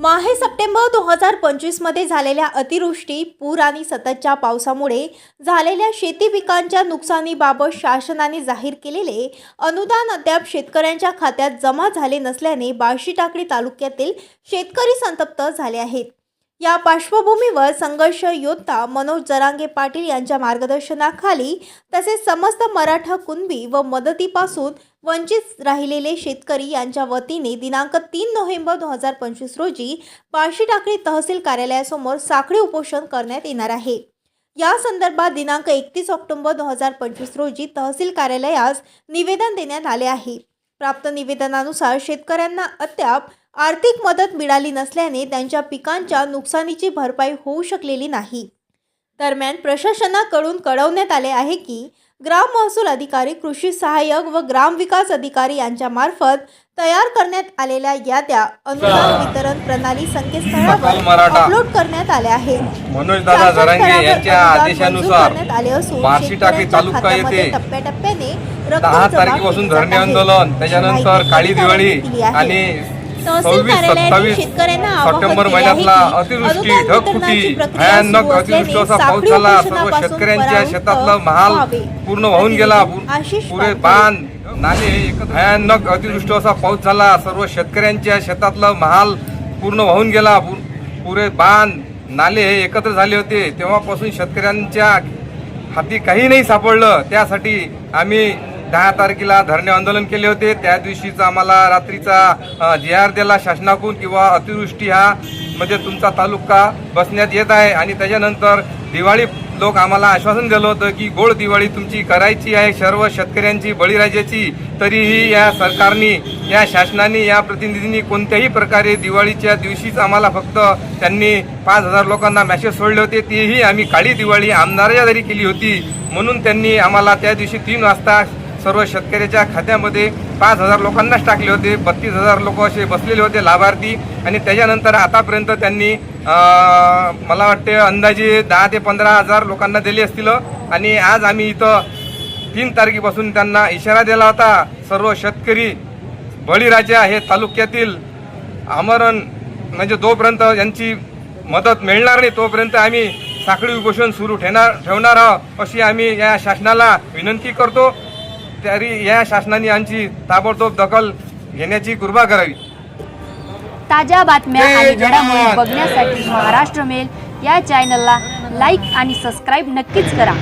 माहे सप्टेंबर दोन हजार पंचवीसमध्ये झालेल्या अतिवृष्टी पूर आणि सततच्या पावसामुळे झालेल्या शेती पिकांच्या नुकसानीबाबत शासनाने जाहीर केलेले अनुदान अद्याप शेतकऱ्यांच्या खात्यात जमा झाले नसल्याने बार्शी टाकळी तालुक्यातील शेतकरी संतप्त झाले आहेत. या पार्श्वभूमीवर संघर्ष योद्धा मनोज जरांगे पाटील यांच्या मार्गदर्शनाखाली तसेच समस्त मराठा कुणबी व मदतीपासून वंचित राहिलेले शेतकरी यांच्या वतीने दिनांक तीन नोव्हेंबर दोन हजार पंचवीस रोजी बार्शी टाकळी तहसील कार्यालयासमोर साखळी उपोषण करण्यात येणार आहे. या संदर्भात दिनांक एकतीस ऑक्टोबर दोन हजार पंचवीस रोजी तहसील कार्यालयास निवेदन देण्यात आले आहे. प्राप्त निवेदनानुसार शेतकऱ्यांना अद्याप आर्थिक मदत मिळाली नसल्याने त्यांच्या पिकांच्या नुकसानीची भरपाई होऊ शकलेली नाही. दरम्यान प्रशासनाकडून कळवण्यात आले आहे की ग्राम महसूल अधिकारी कृषी सहाय्यक व ग्रामविकास अधिकारी यांच्या मार्फत तयार करण्यात आलेल्या याद्या अनुदान वितरण प्रणाली संकेतस्थळावर अपलोड करण्यात आल्या आहेत. मनोज दादा जरांगे यांच्या आदेशानुसार बार्शी टाकळी तालुका येथे दहा तारखेपासून धरणे आंदोलन त्याच्यानंतर काळी दिवाळी आणि सव्वीस सत्तावीस सप्टेंबर महिन्यातला अतिवृष्टी ढगफुटी भयानक अतिवृष्टी असा पाऊस झाला. सर्व शेतकऱ्यांच्या शेतातलं महाल पूर्ण वाहून गेला. पुरे बांध नाले भयानक अतिवृष्टी असा पाऊस झाला. सर्व शेतकऱ्यांच्या शेतातलं महाल पूर्ण वाहून गेला. पुरे बांध नाले हे एकत्र झाले होते. तेव्हापासून शेतकऱ्यांच्या हाती काही नाही सापडलं. त्यासाठी आम्ही दहा तारखेला धरणे आंदोलन केले होते. त्या दिवशीचा आम्हाला रात्रीचा जे आर दिला शासनाकडून किंवा अतिवृष्टी हा म्हणजे तुमचा तालुका बसण्यात येत आहे. आणि त्याच्यानंतर दिवाळी लोक आम्हाला आश्वासन दिलं होतं की गोड दिवाळी तुमची करायची आहे. सर्व शेतकऱ्यांची बळीराजाची. तरीही या सरकारने या शासनाने या प्रतिनिधींनी कोणत्याही प्रकारे दिवाळीच्या दिवशीच आम्हाला फक्त त्यांनी पाच हजार लोकांना मॅसेज सोडले होते. तेही आम्ही काळी दिवाळी आमदाराच्या जरी केली होती. म्हणून त्यांनी आम्हाला त्या दिवशी तीन वाजता सर्व शेतकऱ्याच्या खात्यामध्ये पाच हजार लोकांनाच टाकले होते बत्तीस हजार लोक असे बसलेले होते लाभार्थी आणि त्याच्यानंतर आतापर्यंत त्यांनी मला वाटते अंदाजे दहा ते पंधरा हजार लोकांना दिले असतील आणि आज आम्ही इथं तीन तारखेपासून त्यांना इशारा दिला होता सर्व शेतकरी बळीराजा हे तालुक्यातील आमरण म्हणजे जोपर्यंत यांची मदत मिळणार नाही तोपर्यंत आम्ही साखळी उपोषण सुरू ठेवणार ठेवणार आहोत अशी आम्ही या शासनाला विनंती करतो. तरी या शासनाने आमची ताबडतोब दखल घेण्याची कृपा करावी ताज्या बातम्या आणि घडामोडी! बघण्यासाठी महाराष्ट्र मेल या चॅनलला लाईक आणि सबस्क्राईब नक्कीच करा